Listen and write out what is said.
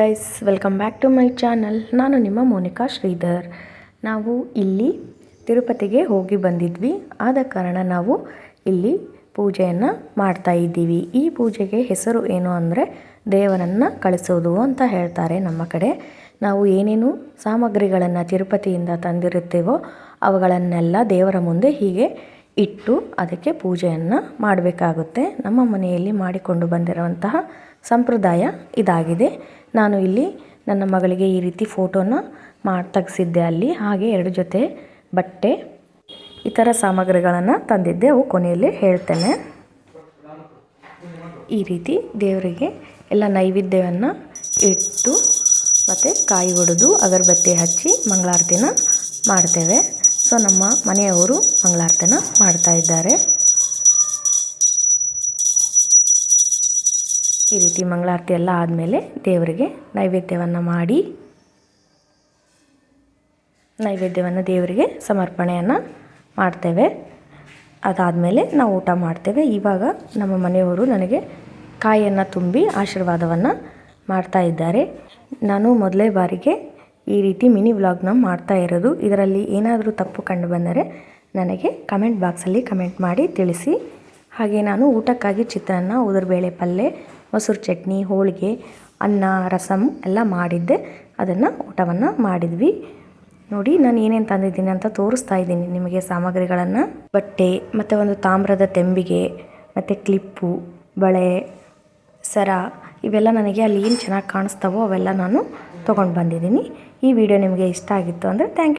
Guys welcome back to my channel ನಾನು ನಿಮ್ಮ ಮೋನಿಕಾ ಶ್ರೀಧರ್. ನಾವು ಇಲ್ಲಿ ತಿರುಪತಿಗೆ ಹೋಗಿ ಬಂದಿದ್ವಿ. ಆದ ಕಾರಣ ನಾವು ಇಲ್ಲಿ ಪೂಜೆಯನ್ನು ಮಾಡ್ತಾ ಇದ್ದೀವಿ. ಈ ಪೂಜೆಗೆ ಹೆಸರು ಏನು ಅಂದರೆ ದೇವರನ್ನು ಕಳಿಸೋದು ಅಂತ ಹೇಳ್ತಾರೆ ನಮ್ಮ ಕಡೆ. ನಾವು ಏನೇನು ಸಾಮಗ್ರಿಗಳನ್ನು ತಿರುಪತಿಯಿಂದ ತಂದಿರುತ್ತೇವೋ ಅವುಗಳನ್ನೆಲ್ಲ ದೇವರ ಮುಂದೆ ಹೀಗೆ ಇಟ್ಟು ಅದಕ್ಕೆ ಪೂಜೆಯನ್ನು ಮಾಡಬೇಕಾಗುತ್ತೆ. ನಮ್ಮ ಮನೆಯಲ್ಲಿ ಮಾಡಿಕೊಂಡು ಬಂದಿರುವಂತಹ ಸಂಪ್ರದಾಯ ಇದಾಗಿದೆ. ನಾನು ಇಲ್ಲಿ ನನ್ನ ಮಗಳಿಗೆ ಈ ರೀತಿ ಫೋಟೋನ ಮಾಡಿ ತೆಗೆಸಿದ್ದೆ ಅಲ್ಲಿ. ಹಾಗೆ ಎರಡು ಜೊತೆ ಬಟ್ಟೆ, ಇತರ ಸಾಮಗ್ರಿಗಳನ್ನು ತಂದಿದ್ದೆ. ಅವು ಕೊನೆಯಲ್ಲಿ ಹೇಳ್ತೇನೆ. ಈ ರೀತಿ ದೇವರಿಗೆ ಎಲ್ಲ ನೈವೇದ್ಯವನ್ನು ಇಟ್ಟು ಮತ್ತು ಕಾಯಿ ಒಡೆದು ಅಗರಬತ್ತಿ ಹಚ್ಚಿ ಮಂಗಳಾರತಿನ ಮಾಡ್ತೇವೆ. ಸೊ ನಮ್ಮ ಮನೆಯವರು ಮಂಗಳಾರತನ ಮಾಡ್ತಾ ಇದ್ದಾರೆ. ಈ ರೀತಿ ಮಂಗಳಾರತಿ ಎಲ್ಲ ಆದಮೇಲೆ ದೇವರಿಗೆ ನೈವೇದ್ಯವನ್ನು ಮಾಡಿ, ನೈವೇದ್ಯವನ್ನು ದೇವರಿಗೆ ಸಮರ್ಪಣೆಯನ್ನು ಮಾಡ್ತೇವೆ. ಅದಾದಮೇಲೆ ನಾವು ಊಟ ಮಾಡ್ತೇವೆ. ಇವಾಗ ನಮ್ಮ ಮನೆಯವರು ನನಗೆ ಕಾಯಿಯನ್ನು ತುಂಬಿ ಆಶೀರ್ವಾದವನ್ನು ಮಾಡ್ತಾ ಇದ್ದಾರೆ. ನಾನು ಮೊದಲೇ ಬಾರಿಗೆ ಈ ರೀತಿ ಮಿನಿ ವ್ಲಾಗ್ನ ಮಾಡ್ತಾ ಇರೋದು. ಇದರಲ್ಲಿ ಏನಾದರೂ ತಪ್ಪು ಕಂಡು ಬಂದರೆ ನನಗೆ ಕಮೆಂಟ್ ಬಾಕ್ಸಲ್ಲಿ ಕಮೆಂಟ್ ಮಾಡಿ ತಿಳಿಸಿ. ಹಾಗೆ ನಾನು ಊಟಕ್ಕಾಗಿ ಚಿತ್ರಾನ್ನ, ಉದುರುಬೇಳೆ ಪಲ್ಯ ಮೊಸರು ಚಟ್ನಿ, ಹೋಳಿಗೆ, ಅನ್ನ ರಸಮ್ ಎಲ್ಲ ಮಾಡಿದ್ದೆ. ಅದನ್ನು ಊಟವನ್ನು ಮಾಡಿದ್ವಿ. ನೋಡಿ, ನಾನು ಏನೇನು ತಂದಿದ್ದೀನಿ ಅಂತ ತೋರಿಸ್ತಾ ಇದ್ದೀನಿ ನಿಮಗೆ ಸಾಮಗ್ರಿಗಳನ್ನು. ಬಟ್ಟೆ, ಮತ್ತು ಒಂದು ತಾಮ್ರದ ತೆಂಬಿಗೆ, ಮತ್ತು ಕ್ಲಿಪ್ಪು, ಬಳೆ, ಸರ, ಇವೆಲ್ಲ ನನಗೆ ಅಲ್ಲಿ ಏನು ಚೆನ್ನಾಗಿ ಕಾಣಿಸ್ತಾವೋ ಅವೆಲ್ಲ ನಾನು ತೊಗೊಂಡು ಬಂದಿದ್ದೀನಿ. ಈ ವಿಡಿಯೋ ನಿಮಗೆ ಇಷ್ಟ ಆಗಿತ್ತು ಅಂದರೆ ಥ್ಯಾಂಕ್